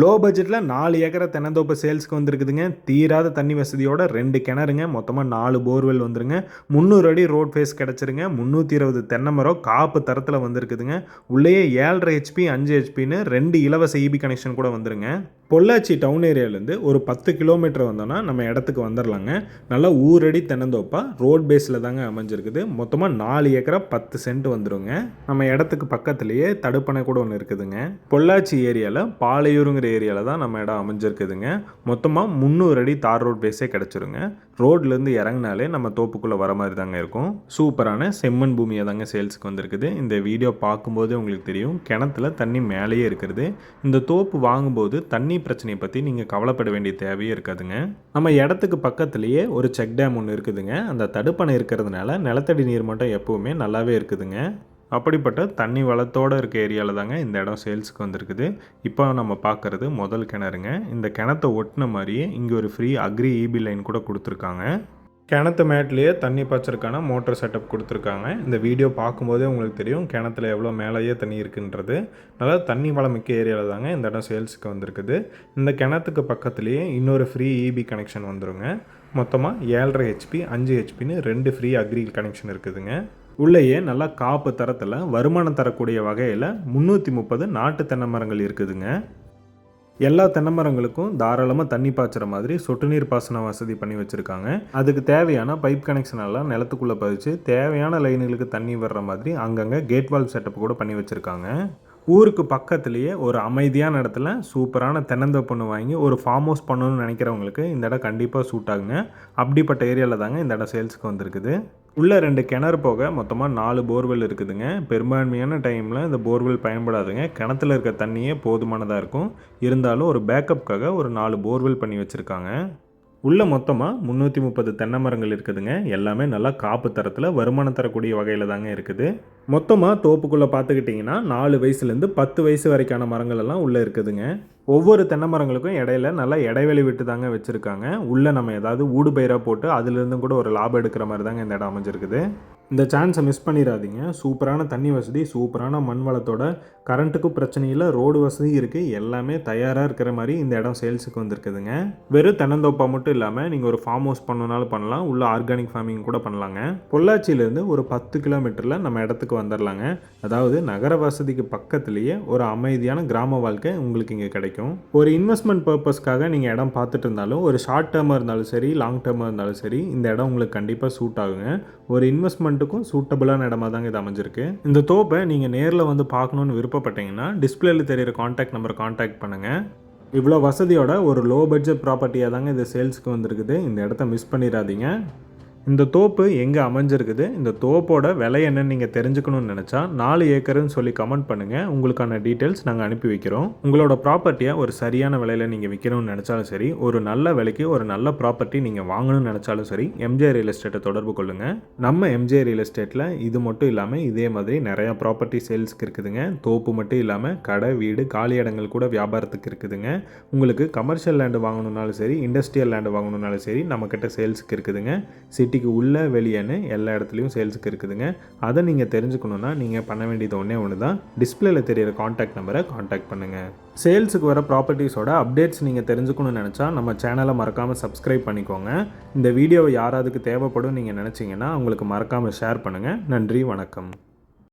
Low பட்ஜெட்டில் நாலு ஏக்கரை தென்னந்தோப்பு சேல்ஸ்க்கு வந்திருக்குதுங்க. தீராத தண்ணி வசதியோட ரெண்டு கிணறுங்க. மொத்தமாக நாலு போர்வெல் வந்துருங்க. முந்நூறு அடி ரோட் ஃபேஸ் கிடச்சிருங்க. முந்நூற்றி இருபது தென்னை மரம் காப்பு தரத்தில் வந்திருக்குதுங்க. உள்ளேயே ஏழரை ஹெச்பி அஞ்சு ஹெச்பின்னு ரெண்டு இலவச இபி கனெக்ஷன் கூட வந்துருங்க. பொள்ளாச்சி டவுன் ஏரியாலேருந்து ஒரு பத்து கிலோமீட்டர் வந்தோன்னா நம்ம இடத்துக்கு வந்துடலாங்க நல்லா ஊரடி தென்னந்தோப்பாக ரோட் பேஸில் தாங்க அமைஞ்சிருக்குது. மொத்தமாக நாலு ஏக்கரா பத்து சென்ட் வந்துருங்க. நம்ம இடத்துக்கு பக்கத்துலேயே தடுப்பணை கூட ஒன்று இருக்குதுங்க. பொள்ளாச்சி ஏரியாவில் பாலையூருங்கிற ஏரியாவில் தான் நம்ம இடம் அமைஞ்சிருக்குதுங்க. மொத்தமாக முந்நூறு அடி தார் ரோட் பேஸே கிடச்சிருங்க. ரோட்லேருந்து இறங்கினாலே நம்ம தோப்புக்குள்ளே வர மாதிரி தாங்க இருக்கும். சூப்பரான செம்மண் பூமியை தாங்க சேல்ஸுக்கு வந்திருக்குது. இந்த வீடியோ பார்க்கும்போதே உங்களுக்கு தெரியும். கிணத்துல தண்ணி மேலேயே இருக்கிறது இந்த தோப்பு வாங்கும்போது தண்ணி பிரச்சனையை பற்றி நீங்கள் கவலைப்பட வேண்டிய தேவையே இருக்காதுங்க. நம்ம இடத்துக்கு பக்கத்துலேயே ஒரு செக் டேம் ஒன்று இருக்குதுங்க. அந்த தடுப்பணை இருக்கிறதுனால நிலத்தடி நீர் மட்டும் எப்போவுமே நல்லாவே இருக்குதுங்க. அப்படிப்பட்ட தண்ணி வளத்தோடு இருக்க ஏரியாவில் தாங்க இந்த இடம் சேல்ஸுக்கு வந்திருக்குது. இப்போ நம்ம பார்க்குறது முதல் கிணறுங்க. இந்த கிணத்தை ஒட்டின மாதிரியே இங்கே ஒரு ஃப்ரீ அக்ரி இபி லைன் கூட கொடுத்துருக்காங்க. கிணத்து மேட்லேயே தண்ணி பாய்ச்சறதுக்கான மோட்டர் செட்டப் கொடுத்துருக்காங்க. இந்த வீடியோ பார்க்கும்போதே உங்களுக்கு தெரியும் கிணத்துல எவ்வளோ மேலேயே தண்ணி இருக்குன்றது. நல்லா தண்ணி வளமிக்க ஏரியாவில் தாங்க இந்த இடம் சேல்ஸுக்கு வந்திருக்குது. இந்த கிணத்துக்கு பக்கத்துலேயே இன்னொரு ஃப்ரீ இபி கனெக்ஷன் வந்துருங்க. மொத்தமாக ஏழரை ஹெச்பி அஞ்சு ஹெச்பின்னு ரெண்டு ஃப்ரீ அக்ரி கனெக்ஷன் இருக்குதுங்க. உள்ளேயே நல்லா காப்பு தரத்தில் வருமானம் தரக்கூடிய வகையில் முந்நூற்றி முப்பது நாட்டு தென்னை மரங்கள் இருக்குதுங்க. எல்லா தென்னை மரங்களுக்கும் தாராளமாக தண்ணி பாய்ச்சுற மாதிரி சொட்டு நீர் பாசன வசதி பண்ணி வச்சுருக்காங்க. அதுக்கு தேவையான பைப் கனெக்ஷன் எல்லாம் நிலத்துக்குள்ளே பதிச்சு தேவையான லைனுகளுக்கு தண்ணி வர்ற மாதிரி அங்கங்கே கேட் வால்வ் செட்டப் கூட பண்ணி வச்சுருக்காங்க. ஊருக்கு பக்கத்துலேயே ஒரு அமைதியான இடத்துல சூப்பரான தென்னந்தோப்புன்னு வாங்கி ஒரு ஃபார்ம் ஹவுஸ் பண்ணணும்னு நினைக்கிறவங்களுக்கு இந்த இடம் கண்டிப்பாக சூட் ஆகுங்க. அப்படிப்பட்ட ஏரியாவில் தாங்க இந்த இடம் சேல்ஸுக்கு வந்திருக்குது. உள்ளே ரெண்டு கிணறு போக மொத்தமாக நாலு போர்வெல் இருக்குதுங்க. பெரும்பான்மையான டைமில் இந்த போர்வெல் பயன்படாதுங்க. கிணத்துல இருக்க தண்ணியே போதுமானதாக இருக்கும். இருந்தாலும் ஒரு பேக்கப்புக்காக ஒரு நாலு போர்வெல் பண்ணி வச்சுருக்காங்க. உள்ளே மொத்தமாக முந்நூற்றி முப்பது தென்னை மரங்கள் இருக்குதுங்க. எல்லாமே நல்லா காப்பு தரத்தில் வருமானம் தரக்கூடிய வகையில் தாங்க இருக்குது. மொத்தமாக தோப்புக்குள்ளே பார்த்துக்கிட்டிங்கன்னா நாலு வயசுலேருந்து பத்து வயசு வரைக்கான மரங்கள் எல்லாம் உள்ளே இருக்குதுங்க. ஒவ்வொரு தென்னை மரங்களுக்கும் இடையில நல்லா இடைவெளி விட்டு தாங்க வச்சுருக்காங்க. உள்ளே நம்ம ஏதாவது ஊடு பயிராக போட்டு அதுலேருந்து கூட ஒரு லாபம் எடுக்கிற மாதிரி தாங்க இந்த இடம் அமைஞ்சிருக்குது. இந்த சான்ஸை மிஸ் பண்ணிடாதீங்க சூப்பரான தண்ணி வசதி சூப்பரான மண் வளத்தோட கரண்ட்டுக்கும் பிரச்சனை இல்லை ரோடு வசதி இருக்குது எல்லாமே தயாராக இருக்கிற மாதிரி இந்த இடம் சேல்ஸுக்கு வந்திருக்குதுங்க. வெறும் தென்னந்தோப்பா மட்டும் இல்லாமல் நீங்கள் ஒரு ஃபார்ம் ஹவுஸ் பண்ணனாலும் பண்ணலாம். உள்ள ஆர்கானிக் ஃபார்மிங் கூட பண்ணலாங்க. பொள்ளாச்சியிலேருந்து ஒரு பத்து கிலோமீட்டரில் நம்ம இடத்துக்கு வந்துடலாங்க அதாவது நகர வசதிக்கு பக்கத்துலேயே ஒரு அமைதியான கிராம வாழ்க்கை உங்களுக்கு இங்கே கிடைக்கும். ஒரு இன்வெஸ்ட்மெண்ட் பர்பஸ்க்காக நீங்கள் இடம் பார்த்துட்டு இருந்தாலும் ஒரு ஷார்ட் டேர்மாக இருந்தாலும் சரி லாங் டேர்மாக இருந்தாலும் சரி இந்த இடம் உங்களுக்கு கண்டிப்பாக சூட் ஆகுங்க. ஒரு இன்வெஸ்ட்மெண்ட் இன்வெஸ்ட்மெண்ட்டுக்கும் சூட்டபுளான இடமா தாங்க இது அமைஞ்சிருக்கு. இந்த தோப்பை நீங்கள் நேரில் வந்து பார்க்கணுன்னு விருப்பப்பட்டீங்கன்னா டிஸ்பிளேல தெரியிற காண்டாக்ட் நம்பரை காண்டாக்ட் பண்ணுங்கள் இவ்வளோ வசதியோட ஒரு லோ பட்ஜெட் ப்ராப்பர்ட்டியாக தாங்க இது சேல்ஸுக்கு வந்திருக்குது. இந்த இடத்த மிஸ் பண்ணிடாதீங்க. இந்த தோப்பு எங்கே அமைஞ்சிருக்குது? இந்த தோப்போட விலை என்னன்னு நீங்கள் தெரிஞ்சுக்கணும்னு நினச்சா நாலு ஏக்கருன்னு சொல்லி கமெண்ட் பண்ணுங்கள் உங்களுக்கான டீட்டெயில்ஸ் நாங்கள் அனுப்பி வைக்கிறோம். உங்களோட ப்ராப்பர்ட்டியை ஒரு சரியான விலையில் நீங்கள் விற்கணும்னு நினச்சாலும் சரி ஒரு நல்ல விலைக்கு ஒரு நல்ல ப்ராப்பர்ட்டி நீங்கள் வாங்கணும்னு நினச்சாலும் சரி எம்ஜே ரியல் எஸ்டேட்டை தொடர்பு கொள்ளுங்கள் நம்ம எம்ஜே ரியல் எஸ்டேட்டில் இது மட்டும் இல்லாமல் இதே மாதிரி நிறையா ப்ராப்பர்ட்டி சேல்ஸ்க்கு இருக்குதுங்க. தோப்பு மட்டும் இல்லாமல் கடை வீடு காலி இடங்கள் கூட வியாபாரத்துக்கு இருக்குதுங்க. உங்களுக்கு கமர்ஷியல் லேண்டு வாங்கணுன்னாலும் சரி இண்டஸ்ட்ரியல் லேண்டு வாங்கணுன்னாலும் சரி நம்மக்கிட்ட சேல்ஸுக்கு இருக்குதுங்க. சிட்டிக்கு உள்ளே வெளியேன்னு எல்லா இடத்துலையும் சேல்ஸுக்கு இருக்குதுங்க. அதை நீங்கள் தெரிஞ்சுக்கணுன்னா நீங்கள் பண்ண வேண்டியது ஒன்றே ஒன்று தான் டிஸ்பிளேல தெரியிற காண்டாக்ட் நம்பரை காண்டாக்ட் பண்ணுங்கள் சேல்ஸுக்கு வர ப்ராப்பர்ட்டிஸோட அப்டேட்ஸ் நீங்கள் தெரிஞ்சுக்கணும்னு நினச்சா நம்ம சேனலை மறக்காமல் சப்ஸ்கிரைப் பண்ணிக்கோங்க. இந்த வீடியோவை யாராவதுக்கு தேவைப்படும் நீங்கள் நினச்சிங்கன்னா உங்களுக்கு மறக்காமல் ஷேர் பண்ணுங்கள் நன்றி வணக்கம்.